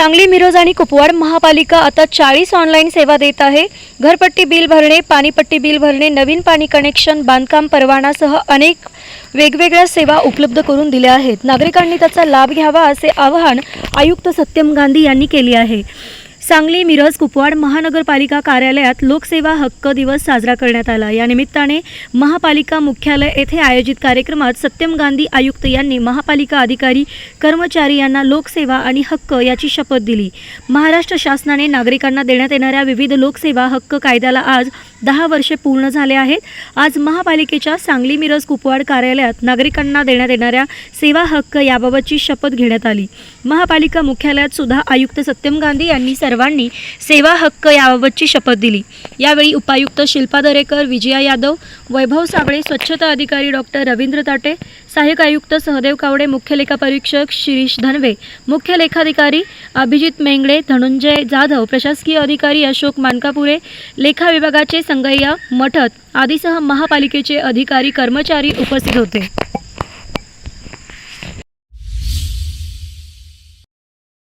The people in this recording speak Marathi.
सांगली मिरज आणि कुपवाड महापालिका आता चाळीस ऑनलाईन सेवा देत आहे. घरपट्टी बिल भरणे पाणीपट्टी बिल भरणे नवीन पाणी कनेक्शन बांधकाम परवानासह अनेक वेगवेगळ्या सेवा उपलब्ध करून दिल्या आहेत. नागरिकांनी त्याचा लाभ घ्यावा असे आवाहन आयुक्त सत्यम गांधी यांनी केले आहे. सांगली मिरज कुपवाड महानगरपालिका कार्यालयात लोकसेवा हक्क दिवस साजरा करण्यात आला. या निमित्ताने महापालिका मुख्यालय येथे आयोजित कार्यक्रमात सत्यम गांधी आयुक्त यांनी महापालिका अधिकारी कर्मचारी यांना लोकसेवा आणि हक्क याची शपथ दिली. महाराष्ट्र शासनाने नागरिकांना देण्यात येणाऱ्या विविध लोकसेवा हक्क कायद्याला आज दहा वर्षे पूर्ण झाले आहेत. आज महापालिकेच्या सांगली मिरज कुपवाड कार्यालयात नागरिकांना देण्यात येणाऱ्या सेवा हक्क याबाबतची शपथ घेण्यात आली. महापालिका मुख्यालयात सुद्धा आयुक्त सत्यम गांधी यांनी सर्व सर्वांनी सेवा हक्क याबाबतची शपथ दिली. यावेळी उपायुक्त शिल्पा दरेकर विजया यादव वैभव साबळे स्वच्छता अधिकारी डॉक्टर रवींद्र ताटे सहाय्यक आयुक्त सहदेव कावडे मुख्य लेखापरीक्षक शिरीष धनवे मुख्य लेखाधिकारी अभिजित मेंगडे धनंजय जाधव प्रशासकीय अधिकारी अशोक मानकापुरे लेखा विभागाचे संगय्या मठत आदीसह महापालिकेचे अधिकारी कर्मचारी उपस्थित होते.